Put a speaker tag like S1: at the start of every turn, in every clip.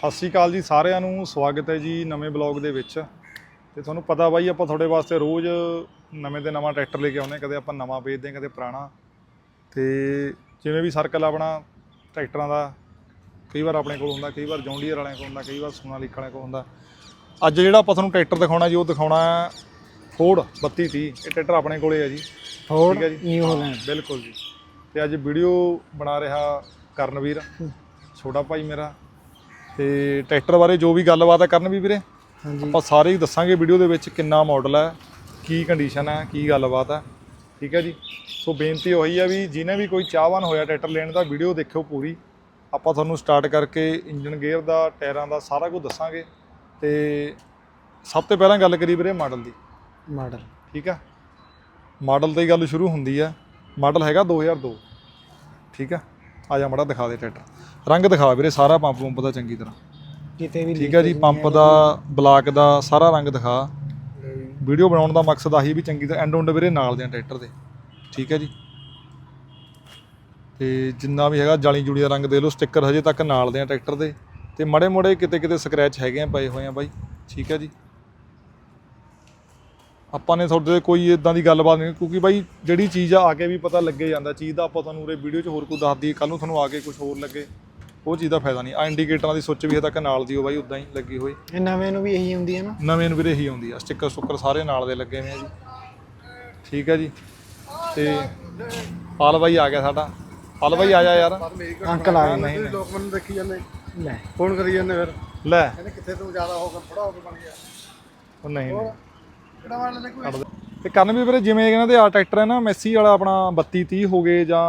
S1: ਸਤਿ ਸ਼੍ਰੀ ਅਕਾਲ ਜੀ ਸਾਰਿਆਂ ਨੂੰ ਸਵਾਗਤ ਹੈ ਜੀ ਨਵੇਂ ਬਲੌਗ ਦੇ ਵਿੱਚ। ਤੇ ਤੁਹਾਨੂੰ ਪਤਾ ਬਾਈ ਆਪਾਂ ਤੁਹਾਡੇ ਵਾਸਤੇ ਰੋਜ਼ ਨਵੇਂ ਤੇ ਨਵਾਂ ਟਰੈਕਟਰ ਲੈ ਕੇ ਆਉਂਦੇ ਕਦੇ ਆਪਾਂ ਨਵਾਂ ਵੇਚਦੇ ਹਾਂ ਕਦੇ ਪੁਰਾਣਾ। ਤੇ ਜਿਵੇਂ ਵੀ ਸਰਕਲ ਆਪਣਾ ਟਰੈਕਟਰਾਂ ਦਾ ਕਈ ਵਾਰ ਆਪਣੇ ਕੋਲ ਹੁੰਦਾ ਕਈ ਵਾਰ ਜੌਂਡੀਅਰ ਵਾਲਿਆਂ ਕੋਲ ਹੁੰਦਾ ਕਈ ਵਾਰ ਸੋਨਾਲੀਕਾ ਵਾਲਿਆਂ ਕੋਲ ਹੁੰਦਾ। ਅੱਜ ਜਿਹੜਾ ਆਪਾਂ ਤੁਹਾਨੂੰ ਟਰੈਕਟਰ ਦਿਖਾਉਣਾ ਜੀ ਉਹ ਦਿਖਾਉਣਾ ਫੋਰਡ 3230 ਇਹ ਟਰੈਕਟਰ ਆਪਣੇ ਕੋਲੇ ਹੈ ਜੀ।
S2: ਫੋਰਡ ਨਿਊ ਹਾਲੈਂਡ
S1: ਬਿਲਕੁਲ ਜੀ। ਤੇ ਅੱਜ ਵੀਡੀਓ ਬਣਾ ਰਿਹਾ ਕਰਨਵੀਰ ਛੋਟਾ ਭਾਈ ਮੇਰਾ। ਤੇ ਟਰੈਕਟਰ ਬਾਰੇ ਜੋ ਵੀ ਗੱਲਬਾਤ ਹੈ ਕਰਨ ਵੀ ਵੀਰੇ
S2: ਹਾਂਜੀ।
S1: ਆਪਾਂ ਸਾਰੇ ਹੀ ਦੱਸਾਂਗੇ ਵੀਡੀਓ ਦੇ ਵਿੱਚ ਕਿੰਨਾ ਮਾਡਲ ਹੈ ਕੀ ਕੰਡੀਸ਼ਨ ਹੈ ਕੀ ਗੱਲਬਾਤ ਹੈ ਠੀਕ ਹੈ ਜੀ? ਸੋ ਬੇਨਤੀ ਉਹੀ ਹੈ ਵੀ ਜਿਹਨੇ ਵੀ ਕੋਈ ਚਾਹਵਾਨ ਹੋਇਆ ਟਰੈਕਟਰ ਲੈਣ ਦਾ ਵੀਡੀਓ ਦੇਖਿਓ ਪੂਰੀ। ਆਪਾਂ ਤੁਹਾਨੂੰ ਸਟਾਰਟ ਕਰਕੇ ਇੰਜਨ ਗੇਅਰ ਦਾ ਟਾਇਰਾਂ ਦਾ ਸਾਰਾ ਕੁਝ ਦੱਸਾਂਗੇ। ਤੇ ਸਭ ਤੋਂ ਪਹਿਲਾਂ ਗੱਲ ਕਰੀ ਵੀਰੇ ਮਾਡਲ ਦੀ।
S2: ਮਾਡਲ
S1: ਠੀਕ ਆ? ਮਾਡਲ ਤੋਂ ਹੀ ਗੱਲ ਸ਼ੁਰੂ ਹੁੰਦੀ ਆ। ਮਾਡਲ ਹੈਗਾ 2002 ਠੀਕ ਆ? ਆ ਜਾ ਮੜਾ ਦਿਖਾ ਦੇ ਟਰੈਕਟਰ। ਰੰਗ ਦਿਖਾ ਵੀਰੇ ਸਾਰਾ ਪੰਪ ਪੰਪ ਦਾ ਚੰਗੀ ਤਰ੍ਹਾਂ।
S2: ਕਿਤੇ ਵੀ
S1: ਠੀਕ ਆ ਜੀ ਪੰਪ ਦਾ ਬਲਾਕ ਦਾ ਸਾਰਾ ਰੰਗ ਦਿਖਾ। ਵੀਡੀਓ ਬਣਾਉਣ ਦਾ ਮਕਸਦ ਆਹੀ ਵੀ ਚੰਗੀ ਤਰ੍ਹਾਂ ਐਂਡ ਉਂਡ ਵੀਰੇ ਨਾਲ ਦੇ ਆ ਟਰੈਕਟਰ ਦੇ। ਠੀਕ ਹੈ ਜੀ। ਤੇ ਜਿੰਨਾ ਵੀ ਹੈਗਾ ਜਾਲੀ ਜੁੜੀ ਦਾ ਰੰਗ ਦੇ ਲਓ ਸਟicker ਹਜੇ ਤੱਕ ਨਾਲ ਦੇ ਆ ਟਰੈਕਟਰ ਦੇ। ਤੇ ਮੜੇ ਮੋੜੇ ਕਿਤੇ ਕਿਤੇ ਸਕ੍ਰੈਚ ਹੈਗੇ ਆ ਪਏ ਹੋਏ ਆ ਬਾਈ। ਠੀਕ ਹੈ ਜੀ। ਆਪਾਂ ਨੇ ਤੁਹਾਡੇ ਤੇ ਕੋਈ ਇਦਾਂ ਦੀ ਗੱਲਬਾਤ ਨਹੀਂ ਕਿਉਂਕਿ ਬਾਈ ਜਿਹੜੀ ਚੀਜ਼ ਆ ਆ ਕੇ ਵੀ ਪਤਾ ਲੱਗੇ ਜਾਂਦਾ। ਚੀਜ਼ ਦਾ ਆਪਾਂ ਤੁਹਾਨੂੰ ਉਰੇ ਵੀਡੀਓ 'ਚ ਹੋਰ ਕੋਈ ਦੱਸ ਦਈਏ ਕੱਲ ਨੂੰ ਤੁਹਾਨੂੰ ਆ ਕੇ ਕੁਝ ਹੋਰ ਲੱਗੇ। ਉਹ ਚੀਜ਼ ਦਾ ਫਾਇਦਾ ਨਹੀਂ। ਆ ਇੰਡੀਕੇਟਰਾਂ ਦੀ ਸੁੱਚ ਵੀ ਹਜੇ ਤੱਕ ਨਾਲ ਦੀ ਹੋ ਬਾਈ ਉਦਾਂ ਹੀ ਲੱਗੀ ਹੋਈ।
S2: ਇਹ ਨਵੇਂ ਨੂੰ ਵੀ ਇਹੀ ਹੁੰਦੀ ਹੈ ਨਾ?
S1: ਨਵੇਂ ਨੂੰ ਵੀਰੇ ਹੀ ਆਉਂਦੀ ਆ। ਸਟicker ਸਟੁੱਕਰ ਸਾਰੇ ਨਾਲ ਦੇ ਲੱਗੇ ਹੋਏ ਆ ਜੀ। ਠੀਕ ਹੈ ਜੀ। ਤੇ ਪਾਲ ਬਾਈ ਆ ਗਿਆ ਸਾਡਾ। ਪਾਲ ਬਾਈ ਆ ਜਾ ਯਾਰ
S2: ਅੰਕਲ ਆ ਗਏ।
S1: ਨਹੀਂ ਨਹੀਂ।
S3: ਲੋਕ ਮੈਨੂੰ ਦੇਖੀ ਜਾਂਦੇ।
S2: ਲੈ।
S3: ਫੋਨ ਕਰੀ ਜਾਂਦੇ ਫਿਰ।
S1: ਲੈ।
S3: ਕਹਿੰਦੇ ਕਿੱਥੇ ਤੂੰ ਜ਼ਿਆਦਾ ਹੋ ਗਿਆ ਥੋੜਾ ਹੋ ਕੇ ਬਣ ਗਿਆ।
S1: ਉਹ ਨਹੀਂ ਨਹੀਂ।
S3: ਕਿਹੜਾ ਵਾਲਾ ਲੈ ਕੋਈ
S1: ਕੱਢ ਦੇ। ਤੇ ਕਰਨ ਵੀ ਵੀਰੇ ਜਿਵੇਂ ਇਹਨਾਂ ਦੇ ਆ ਟਰੈਕਟਰ ਹੈ ਨਾ ਮੈਸੀ ਵਾਲਾ ਆਪਣਾ 32 30 ਹੋ ਗਏ ਜਾਂ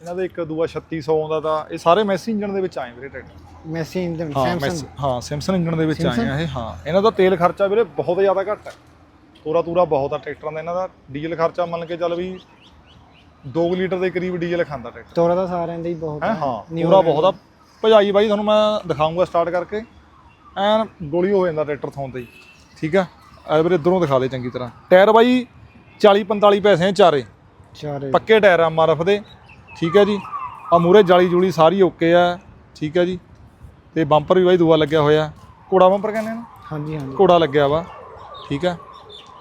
S1: ਇਹਨਾਂ ਦੇ ਇੱਕ ਦੂਆ 3600 ਆਉਂਦਾ ਤਾਂ ਇਹ ਸਾਰੇ ਮੈਸੀ ਇੰਜਨ ਦੇ ਵਿੱਚ ਆਏ ਵੀਰੇ ਟਰੈਕਟਰ।
S2: ਮੈਸੀ ਇੰਜਨ
S1: ਹਾਂ
S2: ਸੈਮਸੰਗ
S1: ਮੈਸੀ ਹਾਂ ਸਿਮਸਨ ਇੰਜਨ ਦੇ ਵਿੱਚ ਆਏ ਆ ਇਹ ਹਾਂ। ਇਹਨਾਂ ਦਾ ਤੇਲ ਖਰਚਾ ਵੀਰੇ ਬਹੁਤ ਜ਼ਿਆਦਾ ਘੱਟ ਹੈ। ਤੋਰਾ ਤੂਰਾ ਬਹੁਤ ਆ ਟਰੈਕਟਰਾਂ ਦਾ ਇਹਨਾਂ ਦਾ ਡੀਜ਼ਲ ਖਰਚਾ ਮੰਨ ਕੇ ਚੱਲ ਵੀ 2 ਲੀਟਰ ਦੇ ਕਰੀਬ ਡੀਜ਼ਲ ਖਾਂਦਾ ਟਰੈਕਟਰ।
S2: ਤੋਰਾ ਤਾਂ ਸਾਰਿਆਂ ਦਾ ਹੀ ਬਹੁਤ
S1: ਹੈ ਪੂਰਾ ਬਹੁਤ ਆ। ਭਜਾਈ ਬਾਈ ਤੁਹਾਨੂੰ ਮੈਂ ਦਿਖਾਉਂਗਾ ਸਟਾਰਟ ਕਰਕੇ। ਐਨ ਗੋਲੀ ਹੋ ਜਾਂਦਾ ਟਰੈਕਟਰ ਥੋਂ ਤੇ ਹੀ। ਠੀਕ ਆ? ਐ ਵੀਰੇ ਇਧਰੋਂ ਦਿਖਾ ਦੇ ਚੰਗੀ ਤਰ੍ਹਾਂ। ਟਾਇਰ ਬਾਈ 40 45 ਪੈਸੇ ਆ ਚਾਰੇ।
S2: ਚਾਰੇ।
S1: ਪੱਕੇ ਟਾਇਰ ਆ ਮਰਫ ਦੇ। ਠੀਕ ਹੈ ਜੀ। ਆ ਮੂਰੇ ਜਾਲੀ ਜੂਲੀ ਸਾਰੀ ਓਕੇ ਆ। ਠੀਕ ਹੈ ਜੀ। ਤੇ ਬੰਪਰ ਵੀ ਬਾਈ ਦੂਆ ਲੱਗਿਆ ਹੋਇਆ। ਘੋੜਾ ਬੰਪਰ ਕਹਿੰਦੇ ਨੇ?
S2: ਹਾਂਜੀ ਹਾਂਜੀ।
S1: ਘੋੜਾ ਲੱਗਿਆ ਵਾ। ਠੀਕ ਆ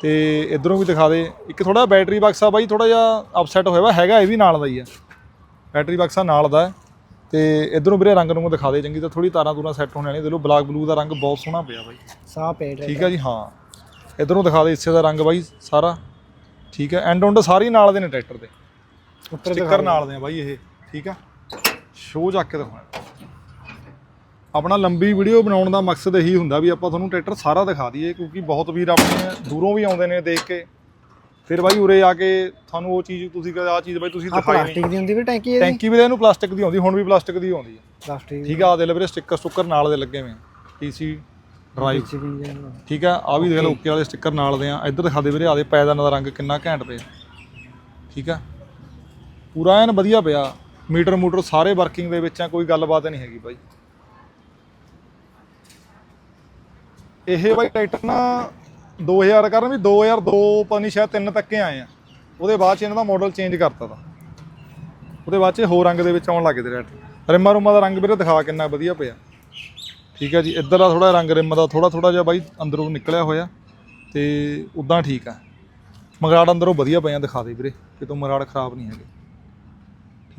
S1: ਤੇ ਇਧਰੋਂ ਵੀ ਦਿਖਾ ਦੇ। ਇੱਕ ਥੋੜਾ ਬੈਟਰੀ ਬਾਕਸ ਆ ਬਾਈ ਥੋੜਾ ਜਿਹਾ ਅਪਸੈਟ ਹੋਇਆ ਵਾ। ਹੈਗਾ ਇਹ ਵੀ ਨਾਲ ਦਾ ਹੀ ਆ। ਬੈਟਰੀ ਬਾਕਸ ਨਾਲ ਦਾ। ਹੈ। ਤੇ ਇਧਰੋਂ ਵੀਰੇ ਰੰਗ ਨੂੰ ਦਿਖਾ ਦੇ। ਚੰਗੀ ਤਾਂ ਥੋੜੀ ਤਾਰਾਂ ਤੂਰਾਂ ਸੈੱਟ ਹੋਣੇ ਵਾਲੀਆਂ ਦੇ ਲੋ ਬਲੈਕ ਬਲੂ ਦਾ ਰੰਗ ਬਹੁਤ ਸੋਹਣਾ ਪਿਆ ਬਾਈ।
S2: ਸਾਹ ਪੇਟ
S1: ਠੀਕ ਹੈ ਜੀ ਹਾਂ। ਇਧਰੋਂ ਦਿਖਾ ਦੇ ਇਸੇ ਦਾ ਰੰਗ ਬਾਈ ਸਾਰਾ। ਠੀਕ ਹੈ। ਐਂਡ ਉਂਡ ਸਾਰੀ ਨਾਲ ਦੇ ਨੇ ਟਰੈਕਟਰ ਦੇ।
S2: ਉੱਪਰ
S1: ਸਟicker ਨਾਲ ਦੇ ਆ ਬਾਈ ਇਹ ਠੀਕ ਆ? ਸ਼ੋਅ ਚੱਕ ਕੇ ਦਿਖਾਉਣਾ ਆਪਣਾ ਲੰਬੀ ਵੀਡੀਓ ਬਣਾਉਣ ਦਾ ਮਕਸਦ ਇਹੀ ਹੁੰਦਾ ਵੀ ਆਪਾਂ ਤੁਹਾਨੂੰ ਟਰੈਕਟਰ ਸਾਰਾ ਦਿਖਾ ਦਈਏ ਕਿਉਂਕਿ ਬਹੁਤ ਵੀਰ ਆਪਣੇ ਦੂਰੋਂ ਵੀ ਆਉਂਦੇ ਨੇ ਦੇਖ ਕੇ। ਫਿਰ ਬਾਈ ਉਰੇ ਆ ਕੇ ਤੁਹਾਨੂੰ ਉਹ ਚੀਜ਼ ਤੁਸੀਂ ਕਹਿੰਦੇ ਆ ਚੀਜ਼ ਬਾਈ ਤੁਸੀਂ ਦਿਖਾਈ ਨਹੀਂ।
S2: ਪਲਾਸਟਿਕ ਦੀ ਹੁੰਦੀ ਵੀ ਟੈਂਕੀ ਇਹਦੀ?
S1: ਟੈਂਕੀ ਵੀ ਤਾਂ ਇਹਨੂੰ ਪਲਾਸਟਿਕ ਦੀ ਆਉਂਦੀ ਹੁਣ ਵੀ ਪਲਾਸਟਿਕ ਦੀ ਆਉਂਦੀ ਹੈ
S2: ਪਲਾਸਟਿਕ
S1: ਠੀਕ ਆ ਆ ਦੇ ਲੈ ਵੀਰੇ ਸਟicker ਸਟੁੱਕਰ ਨਾਲ ਦੇ ਲੱਗੇ ਹੋਏ ਪੀਸੀ ਡਰਾਈਵ ਠੀਕ ਆ ਆ ਵੀ ਦੇਖ ਲਓ ਓਕੇ ਵਾਲੇ ਸਟicker ਨਾਲ ਦੇ ਆ। ਇੱਧਰ ਦਿਖਾ ਦੇ ਵੀਰੇ ਆ ਦੇ ਪੈਦਾਨ ਦਾ ਰੰਗ ਕਿੰਨਾ ਘੈਂਟ ਪਿਆ। ਠੀਕ ਆ? ਪੂਰਾ ਐਨ ਵਧੀਆ ਪਿਆ। ਮੀਟਰ ਮੂਟਰ ਸਾਰੇ ਵਰਕਿੰਗ ਦੇ ਵਿੱਚ ਆ ਕੋਈ ਗੱਲਬਾਤ ਨਹੀਂ ਹੈਗੀ ਬਾਈ। ਇਹ ਬਾਈ ਟਰੈਕਟਰ ਨਾ 2000 ਕਰਨ ਵੀ 2002 ਪਤਾ ਨਹੀਂ ਸ਼ਾਇਦ 3 ਤੱਕੇ ਆਏ ਆ। ਉਹਦੇ ਬਾਅਦ ਚ ਇਹਨਾਂ ਦਾ ਮਾਡਲ ਚੇਂਜ ਕਰਤਾ ਤਾ। ਉਹਦੇ ਬਾਅਦ ਚ ਹੋਰ ਰੰਗ ਦੇ ਵਿੱਚ ਆਉਣ ਲੱਗੇ ਤੇ ਟਰੈਕਟਰ ਰਿਮਾਂ ਰੁਮਾਂ ਦਾ ਰੰਗ ਵੀਰੇ ਦਿਖਾ ਕਿੰਨਾ ਵਧੀਆ ਪਿਆ। ਠੀਕ ਹੈ ਜੀ, ਇੱਧਰ ਦਾ ਥੋੜਾ ਰੰਗ ਰਿਮ ਦਾ ਥੋੜਾ ਥੋੜਾ ਜਿਹਾ ਬਾਈ ਅੰਦਰੋਂ ਨਿਕਲਿਆ ਹੋਇਆ। ਤੇ ਉਦਾਂ ਠੀਕ ਆ। ਮਗਰਾੜ ਅੰਦਰੋਂ ਵਧੀਆ ਪਿਆ ਦਿਖਾ ਦੇ ਵੀਰੇ, ਕਿਤੋਂ ਮਗਰਾੜ ਖਰਾਬ ਨਹੀਂ ਹੈਗੇ।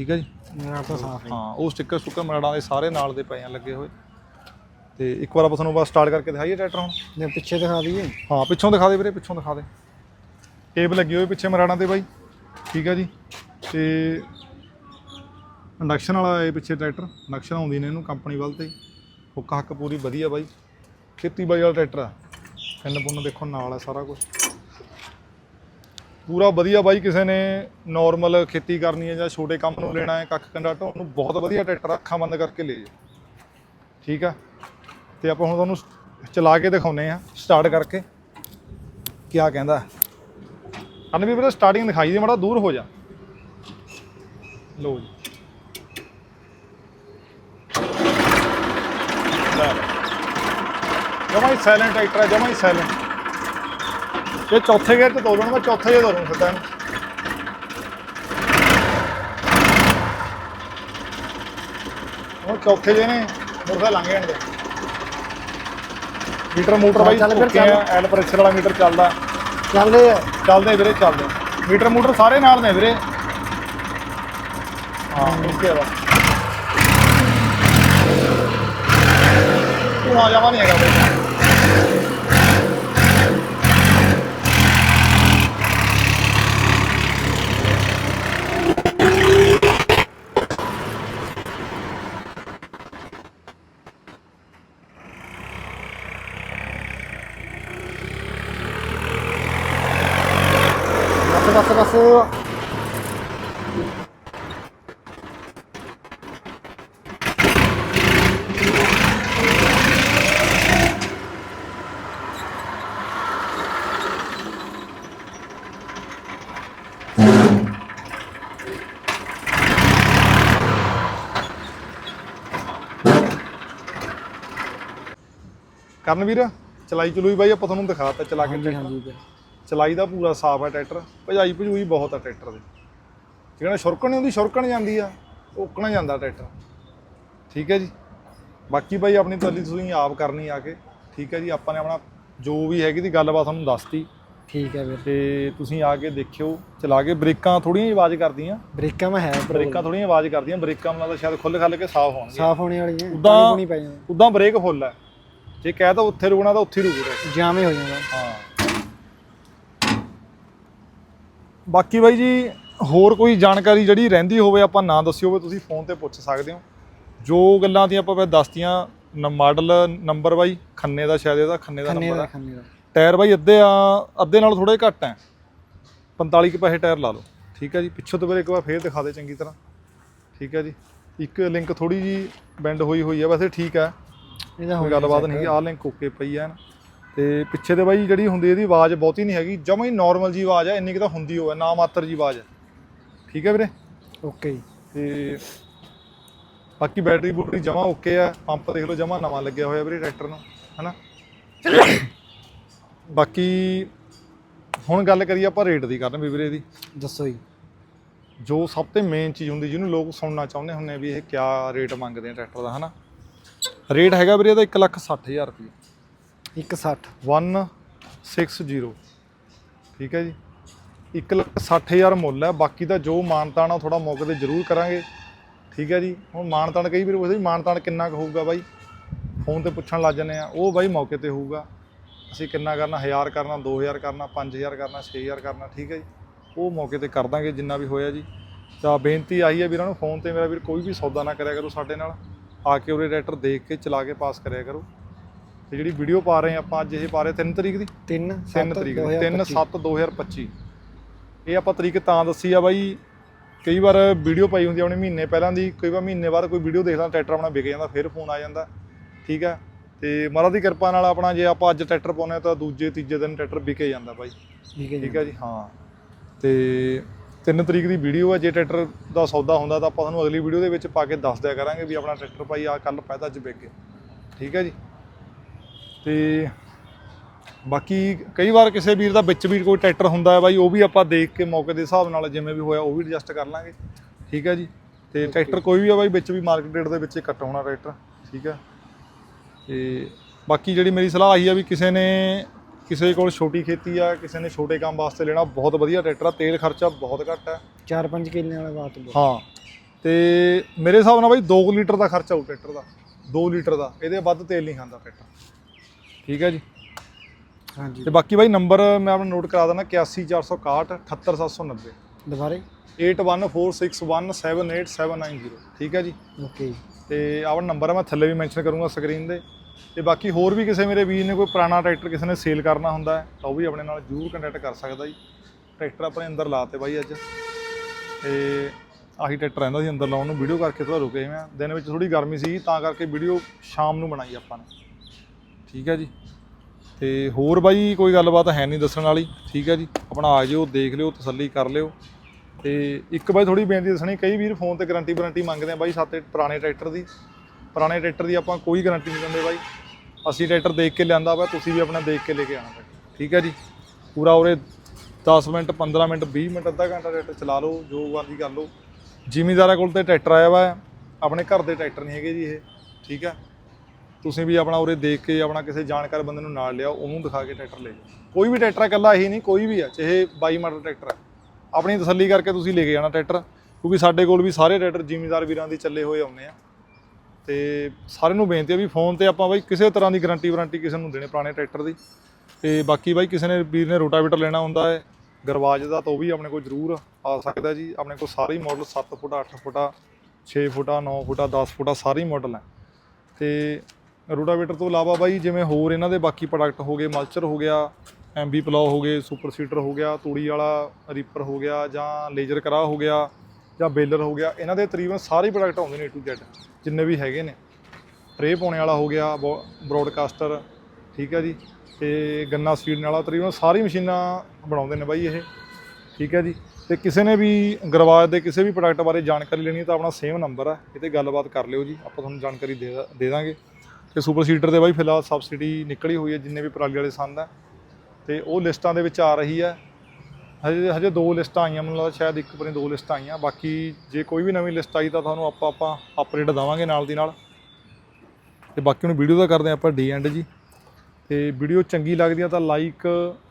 S1: ਠੀਕ ਹੈ ਜੀ?
S2: ਮੇਰਾ ਤਾਂ ਸਾਫ਼ ਹੈ।
S1: ਹਾਂ ਉਹ ਸਟicker ਸਟੁੱਕਰ ਮਗਰਾੜਾਂ ਦੇ ਸਾਰੇ ਨਾਲ ਦੇ ਪਏ ਆ ਲੱਗੇ ਹੋਏ। ਤੇ ਇੱਕ ਵਾਰ ਆਪਾਂ ਤੁਹਾਨੂੰ ਬਸ ਸਟਾਰਟ ਕਰਕੇ ਦਿਖਾਈਏ ਟਰੈਕਟਰ ਹੁਣ।
S2: ਜੇ ਪਿੱਛੇ ਦਿਖਾ ਦਈਏ।
S1: ਹਾਂ ਪਿੱਛੋਂ ਦਿਖਾ ਦੇ ਵੀਰੇ ਪਿੱਛੋਂ ਦਿਖਾ ਦੇ। ਟੇਪ ਲੱਗੀ ਹੋਈ ਪਿੱਛੇ ਮਰਾੜਾਂ ਤੇ ਬਾਈ। ਠੀਕ ਹੈ ਜੀ? ਤੇ ਇੰਡਕਸ਼ਨ ਵਾਲਾ ਇਹ ਪਿੱਛੇ ਟਰੈਕਟਰ ਇੰਡਕਸ਼ਨ ਆਉਂਦੀ ਨੇ ਇਹਨੂੰ ਕੰਪਨੀ ਵੱਲ ਤੇ। ਹੁੱਕ ਹੱਕ ਪੂਰੀ ਵਧੀਆ ਬਾਈ। ਖੇਤੀਬਾੜੀ ਵਾਲਾ ਟਰੈਕਟਰ ਆ। ਪਿੰਨ ਪੁੰਨ ਦੇਖੋ ਨਾਲ ਹੈ ਸਾਰਾ ਕੁਝ ਪੂਰਾ ਵਧੀਆ ਬਾਈ ਕਿਸੇ ਨੇ ਨਾਰਮਲ ਖੇਤੀ ਕਰਨੀ ਹੈ ਜਾਂ ਛੋਟੇ ਕੰਮ ਨੂੰ ਲੈਣਾ ਹੈ, ਕੱਖ ਕੰਡਾ ਢੋਣ ਨੂੰ ਬਹੁਤ ਵਧੀਆ ਟਰੈਕਟਰ ਅੱਖਾਂ ਬੰਦ ਕਰਕੇ ਲੈ ਜਾਓ। ਠੀਕ ਆ? ਤੇ ਆਪਾਂ ਹੁਣ ਤੁਹਾਨੂੰ ਚਲਾ ਕੇ ਦਿਖਾਉਨੇ ਆ ਸਟਾਰਟ ਕਰਕੇ। ਕਿਆ ਕਹਿੰਦਾ? ਅਨ ਵੀ ਵੀਰੇ ਸਟਾਰਟਿੰਗ ਦਿਖਾਈ ਦੇ, ਮਾੜਾ ਦੂਰ ਹੋ ਜਾ। ਲੋ ਜੀ। ਜਮਾ ਹੀ ਸਾਇਲੈਂਟ ਟਰੈਕਟਰ ਹੈ ਹੀ ਸਾਇਲੈਂਟ ਇਹ ਚੌਥੇ ਗੇਅਰ ਤੇ ਤੋੜਨ ਮੈਂ ਚੌਥੇ ਜੇ ਸਿੱਧਾ ਇਹਨੂੰ ਉਹ ਚੌਥੇ ਜੇ ਨੇ ਮੁਰਗਾ ਲੰਘ ਜਾਣਗੇ। ਮੀਟਰ ਮੋਟਰ ਬਾਈ
S2: ਚੱਲ ਫਿਰ
S1: ਐਲ ਪ੍ਰੈਸ਼ਰ ਵਾਲਾ ਮੀਟਰ ਚੱਲਦਾ।
S2: ਚੱਲਦੇ ਆ।
S1: ਚੱਲਦੇ ਵੀਰੇ ਚੱਲਦੇ ਮੀਟਰ ਮੋਟਰ ਸਾਰੇ ਨਾਲ ਨੇ ਵੀਰੇ। ਹਾਂ ਓਕੇ ਬਸ। ਤੂੰ ਆ ਜਾਵਾ ਨਹੀਂ ਹੈਗਾ ਬਈ
S2: ਬਸ ਬਸ ਬਸ
S1: ਕਰਨਵੀਰ ਚਲਾਈ ਚਲੂਈ ਬਾਈ ਆਪਾਂ ਤੁਹਾਨੂੰ ਦਿਖਾਤਾ ਚਲਾ ਕੇ
S2: ਹਾਂਜੀ ਹਾਂਜੀ ਵੀਰ।
S1: ਚਲਾਈ ਦਾ ਪੂਰਾ ਸਾਫ਼ ਹੈ ਟਰੈਕਟਰ। ਭਜਾਈ ਭਜੂਈ ਬਹੁਤ ਆ ਟਰੈਕਟਰ ਦੀ। ਜਿਹੜਾ ਸ਼ੁਰਕਣ ਨਹੀਂ ਹੁੰਦੀ ਸ਼ੁਰਕਣ ਜਾਂਦੀ ਆ ਓਕਣਾ ਜਾਂਦਾ ਟਰੈਕਟਰ। ਠੀਕ ਹੈ ਜੀ। ਬਾਕੀ ਬਾਈ ਆਪਣੀ ਤਸੱਲੀ ਤੁਸੀਂ ਆਪ ਕਰਨੀ ਆ ਕੇ। ਠੀਕ ਹੈ ਜੀ ਆਪਾਂ ਨੇ ਆਪਣਾ ਜੋ ਵੀ ਹੈਗੀ ਦੀ ਗੱਲਬਾਤ ਤੁਹਾਨੂੰ ਦੱਸਤੀ।
S2: ਠੀਕ ਹੈ ਵੀਰ।
S1: ਤੇ ਤੁਸੀਂ ਆ ਕੇ ਦੇਖਿਓ ਚਲਾ ਕੇ ਬ੍ਰੇਕਾਂ ਥੋੜੀਆਂ ਜਿਹੀ ਆਵਾਜ਼ ਕਰਦੀਆਂ।
S2: ਬ੍ਰੇਕਾਂ ਮੈਂ ਹੈ
S1: ਬ੍ਰੇਕਾਂ ਥੋੜੀਆਂ ਆਵਾਜ਼ ਕਰਦੀਆਂ ਬ੍ਰੇਕਾਂ ਨਾਲ ਸ਼ਾਇਦ ਖੁੱਲ ਖੱਲ ਕੇ ਸਾਫ਼ ਹੋਣਗੇ
S2: ਸਾਫ਼ ਹੋਣੇ ਵਾਲੀਆਂ
S1: ਉੱਦਾਂ- ਉਦਾਂ ਬ੍ਰੇਕ ਫੁੱਲ ਹੈ ਜੇ ਕਹਿ ਤਾ ਉੱਥੇ ਰੁਕਣਾ ਤਾਂ ਉੱਥੇ ਹੀ ਰੁਕੂਗਾ
S2: ਜਾਮੇ ਹੋ ਜਾਂਦਾ।
S1: ਹਾਂ। ਬਾਕੀ ਬਾਈ ਜੀ ਹੋਰ ਕੋਈ ਜਾਣਕਾਰੀ ਜਿਹੜੀ ਰਹਿੰਦੀ ਹੋਵੇ ਆਪਾਂ ਨਾ ਦੱਸੀ ਹੋਵੇ ਤੁਸੀਂ ਫੋਨ ਤੇ ਪੁੱਛ ਸਕਦੇ ਹੋ। ਜੋ ਗੱਲਾਂ ਦੀਆਂ ਆਪਾਂ ਦੱਸਤੀਆਂ ਮਾਡਲ ਨੰਬਰ ਬਾਈ ਖੰਨੇ ਦਾ ਸ਼ਾਇਦ ਇਹਦਾ ਖੰਨੇ ਦਾ ਨੰਬਰ
S2: ਦਾ
S1: ਹੈ
S2: ਦਾ।
S1: ਟਾਇਰ ਬਾਈ ਅੱਧੇ ਆ ਅੱਧੇ ਨਾਲ ਥੋੜੇ ਘੱਟ ਹੈ। 45 ਕੁ ਪੈਸੇ ਟਾਇਰ ਲਾ ਲਓ। ਠੀਕ ਹੈ ਜੀ ਪਿੱਛੋਂ ਤੋਂ ਫਿਰ ਇੱਕ ਵਾਰ ਫੇਰ ਦਿਖਾ ਦੇ ਚੰਗੀ ਤਰ੍ਹਾਂ। ਠੀਕ ਹੈ ਜੀ ਇੱਕ ਲਿੰਕ ਥੋੜੀ ਜੀ ਬੈਂਡ ਹੋਈ ਹੋਈ ਹੈ ਵੈਸੇ ਠੀਕ ਹੈ।
S2: ਇਹਦਾ ਹੋ
S1: ਕੋਈ ਗੱਲਬਾਤ ਨਹੀਂ ਆਹ ਲਿੰਕ ਓਕੇ ਪਈ ਐ ਤੇ ਪਿੱਛੇ ਤੇ ਬਾਈ ਜਿਹੜੀ ਹੁੰਦੀ ਇਹਦੀ ਆਵਾਜ਼ ਬਹੁਤੀ ਨਹੀਂ ਹੈਗੀ ਜਮਾਂ ਹੀ ਨਾਰਮਲ ਜੀ ਆਵਾਜ਼ ਹੈ ਇੰਨੀ ਕਿ ਤਾਂ ਹੁੰਦੀ ਹੋਵੇ ਨਾ ਮਾਤਰ ਜੀ ਆਵਾਜ਼ ਹੈ ਠੀਕ ਹੈ ਵੀਰੇ?
S2: ਓਕੇ ਜੀ।
S1: ਤੇ ਬਾਕੀ ਬੈਟਰੀ ਬੂਟਰੀ ਜਮਾਂ ਓਕੇ ਆ ਪੰਪ ਦੇਖ ਲਓ ਜਮਾਂ ਨਵਾਂ ਲੱਗਿਆ ਹੋਇਆ ਵੀਰੇ ਟਰੈਕਟਰ ਨੂੰ ਹਨਾ? ਬਾਕੀ ਹੁਣ ਗੱਲ ਕਰੀਏ ਆਪਾਂ ਰੇਟ ਦੀ ਕਰਨ ਵੀ ਵੀਰੇ ਦੀ
S2: ਦੱਸੋ ਜੀ।
S1: ਜੋ ਸਭ ਤੋਂ ਮੇਨ ਚੀਜ਼ ਹੁੰਦੀ ਜਿਹਨੂੰ ਲੋਕ ਸੁਣਨਾ ਚਾਹੁੰਦੇ ਹੁੰਦੇ ਆ ਵੀ ਇਹ ਕਿਆ ਰੇਟ ਮੰਗਦੇ ਆ ਟਰੈਕਟਰ ਦਾ ਹਨਾ? ਰੇਟ ਹੈਗਾ ਵੀਰੇ ਇਹਦਾ 160000 ਰੁਪਏ
S2: 160
S1: 160 ਠੀਕ ਹੈ ਜੀ। 160000 ਮੁੱਲ ਹੈ, ਬਾਕੀ ਦਾ ਜੋ ਮਾਨਤਾਨ ਆ ਥੋੜਾ ਮੌਕੇ ਤੇ ਜ਼ਰੂਰ ਕਰਾਂਗੇ। ਠੀਕ ਹੈ ਜੀ, ਹੁਣ ਮਾਨਤਾਨ ਕਈ ਵੀਰ ਪੁੱਛਦੇ ਵੀ ਮਾਨਤਾਨ ਕਿੰਨਾ ਕੁ ਹੋਊਗਾ ਬਾਈ? ਫੋਨ ਤੇ ਪੁੱਛਣ ਲੱਗ ਜੰਨੇ ਆ, ਉਹ ਬਾਈ ਮੌਕੇ ਤੇ ਹੋਊਗਾ। ਅਸੀਂ ਕਿੰਨਾ ਕਰਨਾ 1000 ਕਰਨਾ 2000 ਕਰਨਾ 5000 ਕਰਨਾ 6000 ਕਰਨਾ, ਠੀਕ ਹੈ ਜੀ। ਉਹ ਮੌਕੇ ਤੇ ਕਰ ਦਾਂਗੇ ਜਿੰਨਾ ਵੀ ਹੋਇਆ ਜੀ। ਤਾਂ ਬੇਨਤੀ ਆਹੀ ਹੈ ਵੀਰਾਂ ਨੂੰ, ਫੋਨ ਤੇ ਮੇਰਾ ਵੀਰ ਕੋਈ ਵੀ ਸੌਦਾ ਨਾ ਕਰਿਆ ਕਰੋ ਸਾਡੇ ਨਾਲ। ਆ ਕੇ ਉਰੇ ਟਰੈਕਟਰ ਦੇਖ ਕੇ, ਚਲਾ ਕੇ ਪਾਸ ਕਰਿਆ ਕਰੋ। ਤੇ ਜਿਹੜੀ ਵੀਡੀਓ ਪਾ ਰਹੇ ਆਪਾਂ ਅੱਜ ਇਹ ਪਾ ਰਹੇ 3 ਤਰੀਕ ਦੀ?
S2: 3
S1: 3 ਤਰੀਕ 3 7 2025 ਇਹ ਆਪਾਂ ਤਰੀਕ ਤਾਂ ਦੱਸੀ ਆ ਬਾਈ। ਕਈ ਵਾਰ ਵੀਡੀਓ ਪਾਈ ਹੁੰਦੀ ਆ ਆਪਣੇ ਮਹੀਨੇ ਪਹਿਲਾਂ ਦੀ। ਕਈ ਵਾਰ ਮਹੀਨੇ ਬਾਅਦ ਕੋਈ ਵੀਡੀਓ ਦੇਖਦਾ ਟਰੈਕਟਰ ਆਪਣਾ ਵਿਕ ਜਾਂਦਾ ਫਿਰ ਫੋਨ ਆ ਜਾਂਦਾ। ਠੀਕ ਹੈ ਤੇ ਮਹਾਰਾਜ ਦੀ ਕਿਰਪਾ ਨਾਲ ਆਪਣਾ ਜੇ ਆਪਾਂ ਅੱਜ ਟਰੈਕਟਰ ਪਾਉਂਦੇ ਹਾਂ ਤਾਂ ਦੂਜੇ ਤੀਜੇ ਦਿਨ ਟਰੈਕਟਰ ਵਿਕੇ ਜਾਂਦਾ ਬਾਈ।
S2: ਠੀਕ ਹੈ ਜੀ
S1: ਠੀਕ ਹੈ ਜੀ? ਹਾਂ। ਤੇ 3 ਤਰੀਕ ਦੀ ਵੀਡੀਓ ਹੈ ਜੇ ਟਰੈਕਟਰ ਦਾ ਸੌਦਾ ਹੁੰਦਾ ਤਾਂ ਆਪਾਂ ਤੁਹਾਨੂੰ ਅਗਲੀ ਵੀਡੀਓ ਦੇ ਵਿੱਚ ਪਾ ਕੇ ਦੱਸ ਦਿਆ ਕਰਾਂਗੇ ਵੀ ਆਪਣਾ ਟਰੈਕਟਰ ਭਾਈ ਆ ਕੱਲ ਪੈਦਾ ਚ ਵਿਕ ਗਿਆ। ਠੀਕ ਹੈ ਜੀ? ਤੇ ਬਾਕੀ ਕਈ ਵਾਰ ਕਿਸੇ ਵੀਰ ਦਾ ਵਿੱਚ ਵੀ ਕੋਈ ਟਰੈਕਟਰ ਹੁੰਦਾ ਹੈ ਬਾਈ ਉਹ ਵੀ ਆਪਾਂ ਦੇਖ ਕੇ ਮੌਕੇ ਦੇ ਹਿਸਾਬ ਨਾਲ ਜਿਵੇਂ ਵੀ ਹੋਇਆ ਉਹ ਵੀ ਐਡਜਸਟ ਕਰ ਲਾਂਗੇ। ਠੀਕ ਹੈ ਜੀ? ਤੇ ਟਰੈਕਟਰ ਕੋਈ ਵੀ ਆ ਬਾਈ ਵਿੱਚ ਵੀ ਮਾਰਕੀਟ ਰੇਟ ਦੇ ਵਿੱਚ ਹੀ ਕੱਟ ਹੋਣਾ ਟਰੈਕਟਰ। ਠੀਕ ਹੈ? ਤੇ ਬਾਕੀ ਜਿਹੜੀ ਮੇਰੀ ਸਲਾਹ ਆਹੀ ਆ ਵੀ ਕਿਸੇ ਨੇ ਕਿਸੇ ਕੋਲ ਛੋਟੀ ਖੇਤੀ ਆ ਕਿਸੇ ਨੇ ਛੋਟੇ ਕੰਮ ਵਾਸਤੇ ਲੈਣਾ ਬਹੁਤ ਵਧੀਆ ਟਰੈਕਟਰ ਆ ਤੇਲ ਖਰਚਾ ਬਹੁਤ ਘੱਟ ਹੈ।
S2: 4-5 ਕਿੱਲੇ ਵਾਲਾ ਬਾਤ
S1: ਹਾਂ। ਤੇ ਮੇਰੇ ਹਿਸਾਬ ਨਾਲ ਬਾਈ 2 ਲੀਟਰ ਦਾ ਖਰਚਾ ਆਊ ਟਰੈਕਟਰ ਦਾ। 2 ਲੀਟਰ ਦਾ ਇਹਦੇ ਵੱਧ ਤੇਲ ਨਹੀਂ ਖਾਂਦਾ ਟਰੈਕਟਰ। ਠੀਕ ਹੈ ਜੀ।
S2: ਹਾਂਜੀ।
S1: ਤੇ ਬਾਕੀ ਬਾਈ ਨੰਬਰ ਮੈਂ ਆਪਣਾ ਨੋਟ ਕਰਾ ਦਿੰਦਾ 81461 78790
S2: ਦੁਬਾਰੇ?
S1: 8146178790 ਠੀਕ ਹੈ ਜੀ।
S2: ਓਕੇ ਜੀ।
S1: ਤੇ ਆਪਣਾ ਨੰਬਰ ਮੈਂ ਥੱਲੇ ਵੀ ਮੈਂਸ਼ਨ ਕਰੂੰਗਾ ਸਕਰੀਨ ਦੇ ਤੇ ਬਾਕੀ ਹੋਰ ਵੀ ਕਿਸੇ ਮੇਰੇ ਵੀਰ ਨੇ ਕੋਈ ਪੁਰਾਣਾ ਟਰੈਕਟਰ ਕਿਸੇ ਨੇ ਸੇਲ ਕਰਨਾ ਹੁੰਦਾ ਹੈ ਤਾਂ ਉਹ ਵੀ ਆਪਣੇ ਨਾਲ ਜ਼ਰੂਰ ਕੰਟੈਕਟ ਕਰ ਸਕਦਾ ਜੀ। ਟਰੈਕਟਰ ਆਪਣੇ ਅੰਦਰ ਲਾਤੇ ਬਾਈ ਅੱਜ। ਤੇ ਆਹੀ ਟਰੈਕਟਰ ਰਹਿੰਦਾ ਸੀ ਅੰਦਰ ਲਾਉਣ ਨੂੰ ਵੀਡੀਓ ਕਰਕੇ ਥੋੜਾ ਰੁਕੇ ਮੈਂ ਦਿਨ ਵਿੱਚ ਥੋੜੀ ਗਰਮੀ ਸੀ ਤਾਂ ਕਰਕੇ ਵੀਡੀਓ ਸ਼ਾਮ ਨੂੰ ਬਣਾਈ ਆਪਾਂ ਨੇ। ਠੀਕ ਹੈ ਜੀ। ਤੇ ਹੋਰ ਬਾਈ ਕੋਈ ਗੱਲਬਾਤ ਹੈ ਨਹੀਂ ਦੱਸਣ ਵਾਲੀ, ਠੀਕ ਹੈ ਜੀ। ਆਪਣਾ ਆ ਜਿਓ, ਦੇਖ ਲਿਓ, ਤਸੱਲੀ ਕਰ ਲਿਓ। ਤੇ ਇੱਕ ਬਾਈ ਥੋੜੀ ਬੇਨਤੀ ਦੱਸਣੀ, ਕਈ ਵੀਰ ਫੋਨ ਤੇ ਗਾਰੰਟੀ ਵਾਰੰਟੀ ਮੰਗਦੇ ਆ ਬਾਈ ਸਾਤੇ ਪੁਰਾਣੇ ਟਰੈਕਟਰ ਦੀ। ਪੁਰਾਣੇ ਟਰੈਕਟਰ ਦੀ ਆਪਾਂ ਕੋਈ ਗਾਰੰਟੀ ਨਹੀਂ ਦਿੰਦੇ ਬਾਈ। ਅਸੀਂ ਟਰੈਕਟਰ ਦੇਖ ਕੇ ਲਿਆਂਦਾ ਵਾ, ਤੁਸੀਂ ਵੀ ਆਪਣਾ ਦੇਖ ਕੇ ਲੈ ਕੇ ਆਣਾ ਟਰੈਕਟਰ। ਠੀਕ ਹੈ ਜੀ। ਪੂਰਾ ਉਰੇ 10 ਮਿੰਟ 15 ਮਿੰਟ 20 ਮਿੰਟ, ਅੱਧਾ ਘੰਟਾ ਟਰੈਕਟਰ ਚਲਾ ਲਓ, ਜੋ ਵਾਰੀ ਕਰ ਲਓ। ਜ਼ਿਮੀਂਦਾਰਾਂ ਕੋਲ ਤੇ ਟਰੈਕਟਰ ਆਇਆ ਵਾ, ਆਪਣੇ ਘਰ ਦੇ ਟਰੈਕਟਰ ਨਹੀਂ ਹੈਗੇ ਜੀ ਇਹ। ਠੀਕ ਹੈ। ਤੁਸੀਂ ਵੀ ਆਪਣਾ ਉਰੇ ਦੇਖ ਕੇ ਆਪਣਾ ਕਿਸੇ ਜਾਣਕਾਰ ਬੰਦੇ ਨੂੰ ਨਾਲ ਲਿਆਓ, ਉਹਨੂੰ ਦਿਖਾ ਕੇ ਟਰੈਕਟਰ ਲੈ ਜਾਓ। ਕੋਈ ਵੀ ਟਰੈਕਟਰ ਇਕੱਲਾ ਇਹੀ ਨਹੀਂ, ਕੋਈ ਵੀ ਹੈ ਚਾਹੇ 22 ਮਾਡਲ ਟਰੈਕਟਰ ਹੈ ਆਪਣੀ ਤਸੱਲੀ ਕਰਕੇ ਤੁਸੀਂ ਲੈ ਕੇ ਜਾਣਾ ਟਰੈਕਟਰ, ਕਿਉਂਕਿ ਸਾਡੇ ਕੋਲ ਵੀ ਸਾਰੇ ਟਰੈਕਟਰ ਜ਼ਿਮੀਦਾਰ ਵੀਰਾਂ ਦੇ ਚੱਲੇ ਹੋਏ ਆਉਂਦੇ ਆ। ਤੇ ਸਾਰਿਆਂ ਨੂੰ ਬੇਨਤੀ ਆ ਵੀ ਫੋਨ ਤੇ ਆਪਾਂ ਬਾਈ ਕਿਸੇ ਤਰ੍ਹਾਂ ਦੀ ਗਾਰੰਟੀ ਵਾਰੰਟੀ ਕਿਸੇ ਨੂੰ ਦੇਣੇ ਪੁਰਾਣੇ ਟਰੈਕਟਰ ਦੀ। ਤੇ ਬਾਕੀ ਬਾਈ ਕਿਸੇ ਨੇ ਵੀਰ ਨੇ ਰੋਟਾਵੇਟਰ ਲੈਣਾ ਹੁੰਦਾ ਹੈ, ਗਰਵਾਜ ਦਾ ਤਾਂ ਉਹ ਵੀ ਆਪਣੇ ਕੋਲ ਜ਼ਰੂਰ ਆ ਸਕਦਾ ਜੀ। ਆਪਣੇ ਕੋਲ ਸਾਰੇ ਹੀ ਮਾਡਲ 7 ਫੁੱਟ 8 ਫੁੱਟ 6 ਫੁੱਟ 9 ਫੁੱਟ 10 ਫੁੱਟ ਸਾਰੇ ਹੀ ਮਾਡਲ ਹੈ ਤੇ ਰੋਟਾਵੇਟਰ ਤੋਂ ਇਲਾਵਾ ਬਾਈ ਜਿਵੇਂ ਹੋਰ ਇਹਨਾਂ ਦੇ ਬਾਕੀ ਪ੍ਰੋਡਕਟ ਹੋ ਗਏ ਮਲਚਰ ਹੋ ਗਿਆ ਐਮਬੀ ਪਲਾਓ ਹੋ ਗਏ ਸੁਪਰ ਸੀਟਰ ਹੋ ਗਿਆ, ਤੂੜੀ ਵਾਲਾ ਰੀਪਰ ਹੋ ਗਿਆ ਜਾਂ ਲੇਜ਼ਰ ਕਰਾ ਹੋ ਗਿਆ ਜਾਂ ਬੇਲਰ ਹੋ ਗਿਆ, ਇਹਨਾਂ ਦੇ ਤਕਰੀਬਨ ਸਾਰੇ ਪ੍ਰੋਡਕਟ ਆਉਂਦੇ ਨੇ ਟੂ to Z, ਜਿੰਨੇ ਵੀ ਹੈਗੇ ਨੇ। ਰੇ ਪਾਉਣੇ ਵਾਲਾ ਹੋ ਗਿਆ ਬ੍ਰੌਡਕਾਸਟਰ ਠੀਕ ਹੈ ਜੀ। ਤੇ ਗੰਨਾ ਸੀਡਣ ਵਾਲਾ ਤਕਰੀਬਨ ਸਾਰੀ ਮਸ਼ੀਨਾਂ ਬਣਾਉਂਦੇ ਨੇ ਬਾਈ ਇਹ, ਠੀਕ ਹੈ ਜੀ। ਤੇ ਕਿਸੇ ਨੇ ਵੀ ਗਰਵਾਜ ਦੇ ਕਿਸੇ ਵੀ ਪ੍ਰੋਡਕਟ ਬਾਰੇ ਜਾਣਕਾਰੀ ਲੈਣੀ ਹੈ ਤਾਂ ਆਪਣਾ ਸੇਮ ਨੰਬਰ ਹੈ ਇਹਤੇ ਗੱਲਬਾਤ ਕਰ ਲਿਓ ਜੀ, ਆਪਾਂ ਤੁਹਾਨੂੰ ਜਾਣਕਾਰੀ ਦੇ ਦਾਂਗੇ। ਤੇ ਸੁਪਰ ਸੀਡਰ ਤੇ ਬਾਈ ਫਿਲਹਾਲ ਸਬਸਿਡੀ ਨਿਕਲੀ ਹੋਈ ਹੈ, ਜਿੰਨੇ ਵੀ ਪਰਾਲੀ ਵਾਲੇ ਸੰਦ ਹੈ। ਤੇ ਉਹ ਲਿਸਟਾਂ ਦੇ ਵਿੱਚ ਆ ਰਹੀ ਹੈ। ਹਜੇ ਹਜੇ ਦੋ ਲਿਸਟਾਂ ਆਈਆਂ, ਮੈਨੂੰ ਲੱਗਦਾ ਸ਼ਾਇਦ ਇੱਕ ਪਰੇ ਦੋ ਲਿਸਟਾਂ ਆਈਆਂ। ਬਾਕੀ ਜੇ ਕੋਈ ਵੀ ਨਵੀਂ ਲਿਸਟ ਆਈ ਤਾਂ ਤੁਹਾਨੂੰ ਆਪਾਂ ਆਪਾਂ ਅਪਡੇਟ ਦੇਵਾਂਗੇ ਨਾਲ ਦੀ ਨਾਲ। ਤੇ ਬਾਕੀ ਨੂੰ ਵੀਡੀਓ ਦਾ ਕਰਦੇ ਹਾਂ ਆਪਾਂ ਡੀ ਐਂਡ ਜੀ। ਤੇ ਵੀਡੀਓ ਚੰਗੀ ਲੱਗਦੀ ਆ ਤਾਂ ਲਾਈਕ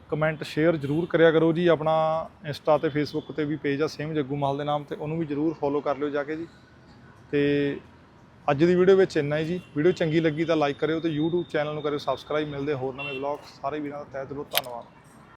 S1: ਕਮੈਂਟ ਸ਼ੇਅਰ ਜਰੂਰ ਕਰਿਆ ਕਰੋ ਜੀ। ਆਪਣਾ ਇੰਸਟਾ ਤੇ ਫੇਸਬੁੱਕ ਤੇ ਵੀ ਪੇਜ ਆ ਸੇਮ ਜੱਗੂ ਮਾਲ ਦੇ ਨਾਮ ਤੇ। ਉਹਨੂੰ ਵੀ ਜਰੂਰ ਫੋਲੋ ਕਰ ਲਿਓ ਜਾ ਕੇ ਜੀ। ਤੇ ਅੱਜ ਦੀ ਵੀਡੀਓ ਵਿੱਚ ਇੰਨਾ ਹੀ ਜੀ। ਵੀਡੀਓ ਚੰਗੀ ਲੱਗੀ ਤਾਂ ਲਾਈਕ ਕਰਿਓ ਤੇ YouTube ਚੈਨਲ ਨੂੰ ਕਰਿਓ ਸਬਸਕ੍ਰਾਈਬ ਮਿਲਦੇ ਹੋਰ ਨਵੇਂ ਵਲੌਗ ਸਾਰੇ ਵੀਰਾਂ ਦਾ ਤਹਿ ਦਿਲੋਂ ਧੰਨਵਾਦ।